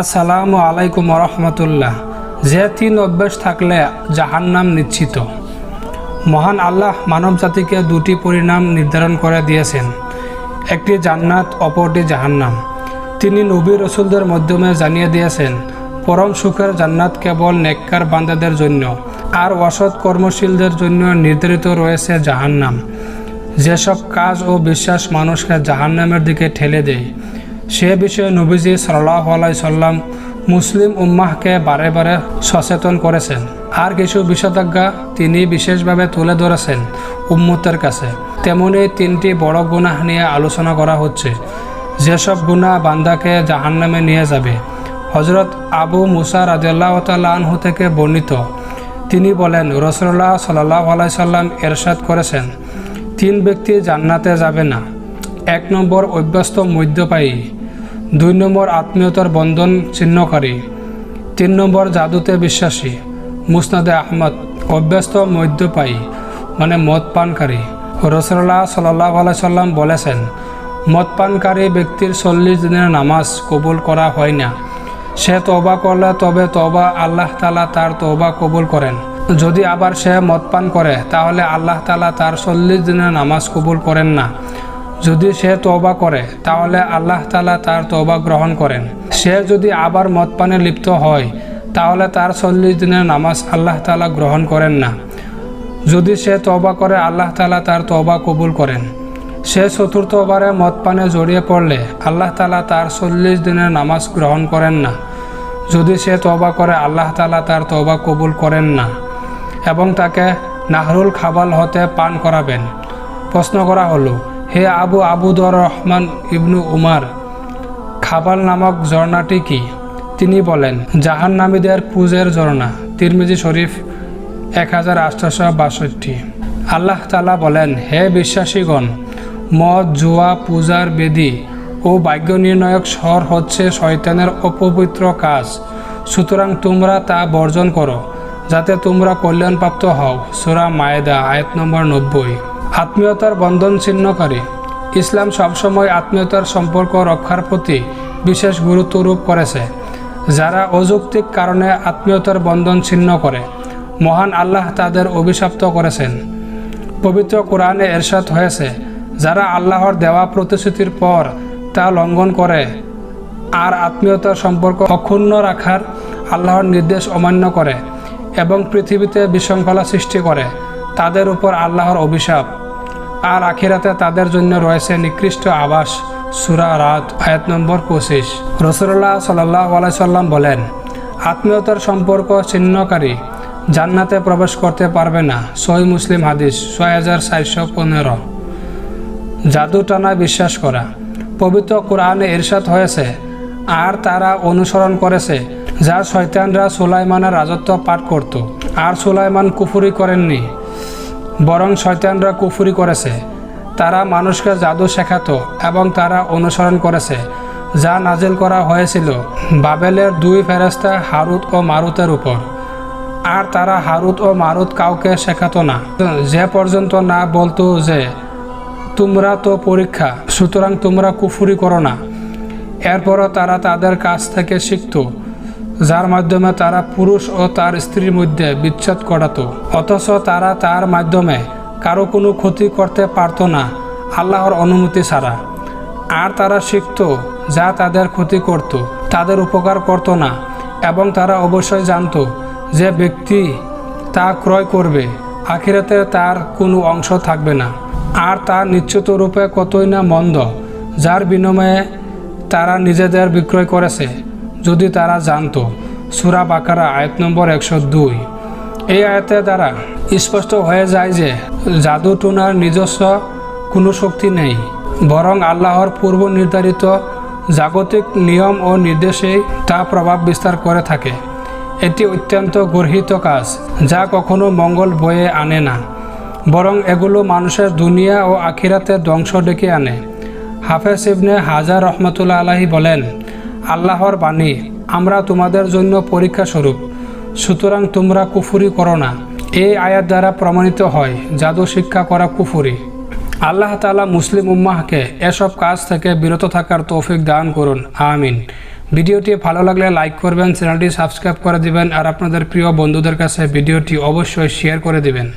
আসসালামু আলাইকুম রহমতুল্লাহ যে তিন অভ্যাস থাকলে জাহান্নাম নিশ্চিত। মহান আল্লাহ মানব জাতিকে দুটি পরিণাম নির্ধারণ করে দিয়েছেন। একটি জান্নাত, অপরটি জাহান্নাম। তিনি নবী রসুলদের মাধ্যমে জানিয়ে দিয়েছেন, পরম সুখের জান্নাত কেবল নেককার বান্দাদের জন্য, আর অসৎ কর্মশীলদের জন্য নির্ধারিত রয়েছে জাহান্নাম। যেসব কাজ ও বিশ্বাস মানুষকে জাহান্নামের দিকে ঠেলে দেয় সে বিষয়ে নবীজি সাল্লাহ আলাই সাল্লাম মুসলিম উম্মাহকে বারে বারে সচেতন করেছেন। আর কিছু বিষেধাজ্ঞা তিনি বিশেষভাবে তুলে ধরেছেন উম্মতের কাছে। তেমনি তিনটি বড় গুনাহ নিয়ে আলোচনা করা হচ্ছে। যেসব গুনাহ বান্দাকে জাহান্নামে নিয়ে যাবে। হজরত আবু মুসা রাজিয়াল্লাহ আনহু থেকে বর্ণিত। তিনি বলেন রসল্লাহ সাল্লাহ আলাইসাল্লাম এরশাদ করেছেন, তিন ব্যক্তি জান্নাতে যাবে না। এক নম্বর অভ্যস্ত মধ্যপায়ী। দুই নম্বর আত্মীয়তার বন্ধন ছিন্নকারী। তিন নম্বর জাদুতে বিশ্বাসী। মুসনাদে আহমদ, অভ্যস্ত মদ্যপায়ী মানে মদ পানকারী রসল্লাহ সাল্লাহ সাল্লাম বলেছেন মদ পানকারী ব্যক্তির চল্লিশ দিনের নামাজ কবুল করা হয় না। সে তবা করলে তবে তবা আল্লাহ তালা তার তবা কবুল করেন। যদি আবার সে মদ পান করে, তাহলে আল্লাহ তালা তার চল্লিশ দিনের নামাজ কবুল করেন না। যদি সে তওবা করে, তাহলে আল্লাহ তালা তার তওবা গ্রহণ করেন। সে যদি আবার মদ পানে লিপ্ত হয়, তাহলে তার চল্লিশ দিনের নামাজ আল্লাহ তালা গ্রহণ করেন না। যদি সে তবা করে, আল্লাহ তালা তার তওবা কবুল করেন। সে চতুর্থবারে মদ পানে জড়িয়ে পড়লে, আল্লাহ তালা তার চল্লিশ দিনের নামাজ গ্রহণ করেন না। যদি সে তবা করে, আল্লাহ তালা তার তওবা কবুল করেন না এবং তাকে নাহরুল খাবাল হতে পান করাবেন। প্রশ্ন করা হলো হে আবু আবুদর রহমান ইবনু উমার, খাবাল নামক ঝর্ণাটি কি? তিনি বলেন, জাহান্নামীদের পূজের ঝর্ণা, তিরমিজি শরীফ এক হাজার আটশোশো বাষট্টি। আল্লাহ তালা বলেন, হে বিশ্বাসীগণ, মদ, জুয়া, পূজার বেদি ও ভাগ্য নির্ণায়ক স্বর হচ্ছে শয়তানের অপবিত্র কাজ। সুতরাং তোমরা তা বর্জন করো, যাতে তোমরা কল্যাণপ্রাপ্ত হও। সুরা মায়েদা, আয়াত নম্বর নব্বই। আত্মীয়তার বন্ধন ছিন্নকারী ইসলাম সবসময় আত্মীয়তার সম্পর্ক রক্ষার প্রতি বিশেষ গুরুত্বরূপ করেছে, যারা অযৌক্তিক কারণে আত্মীয়তার বন্ধন ছিন্ন করে। মহান আল্লাহ তাদের অভিশপ্ত করেছেন। পবিত্র কোরআনে এরশাদ হয়েছে, যারা আল্লাহর দেওয়া প্রতিশ্রুতির পর তা লঙ্ঘন করে, আর আত্মীয়তার সম্পর্ক অক্ষুণ্ণ রাখার আল্লাহর নির্দেশ অমান্য করে এবং পৃথিবীতে বিশৃঙ্খলা সৃষ্টি করে, তাদের উপর আল্লাহর অভিশাপ। আর আখিরাতে তাদের জন্য রয়েছে নিকৃষ্ট আবাস। সুরা রাত, আয়াত নম্বর পঁচিশ। রসুল্লাহ সাল্লাহ আলাইসাল্লাম বলেন, আত্মীয়তার সম্পর্ক ছিন্নকারী, জান্নাতে প্রবেশ করতে পারবে না। সই মুসলিম হাদিস, ছয় হাজার চারশো পনেরো। জাদু টানা বিশ্বাস করা। পবিত্র কোরআনে ইরশাদ হয়েছে, আর তারা অনুসরণ করেছে, যা শয়তানরা সুলাইমানের রাজত্ব পাঠ করত। আর সুলাইমান কুফুরি করেননি। বরং শয়তানরা কুফুরি করেছে। তারা মানুষকে জাদু শেখাতো এবং তারা অনুসরণ করেছে। যা নাজিল করা হয়েছিল বাবেলের দুই ফেরেস্তা হারুত ও মারুতের উপর। আর তারা হারুত ও মারুত কাউকে শেখাতো না। যে পর্যন্ত না বলতো যে, তোমরা তো পরীক্ষা, সুতরাং তোমরা কুফুরি করো না। এরপরও তারা তাদের কাছ থেকে শিখত যার মাধ্যমে তারা পুরুষ ও তার স্ত্রীর মধ্যে বিচ্ছেদ করাতো অথচ তারা তার মাধ্যমে কারও কোনো ক্ষতি করতে পারত না, আল্লাহর অনুমতি ছাড়া। আর তারা শিখত যা তাদের ক্ষতি করত, তাদের উপকার করত না এবং তারা অবশ্যই জানত যে ব্যক্তি তা ক্রয় করবে, আখিরাতে তার কোনো অংশ থাকবে না। আর তা নিশ্চিত রূপে কতই না মন্দ, যার বিনিময়ে তারা নিজেদের বিক্রয় করেছে। যদি তারা জানতো, সুরা বাকারা আয়াত নম্বর একশো দুই। এই আয়াতের দ্বারা স্পষ্ট হয়ে যায় যে জাদু টুনার নিজস্ব কোনো শক্তি নেই, বরং আল্লাহর পূর্ব নির্ধারিত জাগতিক নিয়ম ও নির্দেশেই তা প্রভাব বিস্তার করে থাকে। এটি অত্যন্ত গর্হিত কাজ, যা কখনো মঙ্গল বয়ে আনে না, বরং এগুলো মানুষের দুনিয়া ও আখিরাতে ধ্বংস ডেকে আনে। হাফেজ ইবনে হাজার রহমতুল্লা আলাহি বলেন আল্লাহর বাণী, আমরা তোমাদের জন্য পরীক্ষা স্বরূপ। সুতরাং তোমরা কুফুরি করো না। এই আয়াত দ্বারা প্রমাণিত হয় জাদু শিক্ষা করা কুফুরি। আল্লাহ তালা মুসলিম উম্মাহকে এসব কাজ থেকে বিরত থাকার তৌফিক দান করুন। আমিন। ভিডিওটি ভালো লাগলে লাইক করবেন, চ্যানেলটি সাবস্ক্রাইব করে দিবেন, আর আপনাদের প্রিয় বন্ধুদের কাছে ভিডিওটি অবশ্যই শেয়ার করে দিবেন।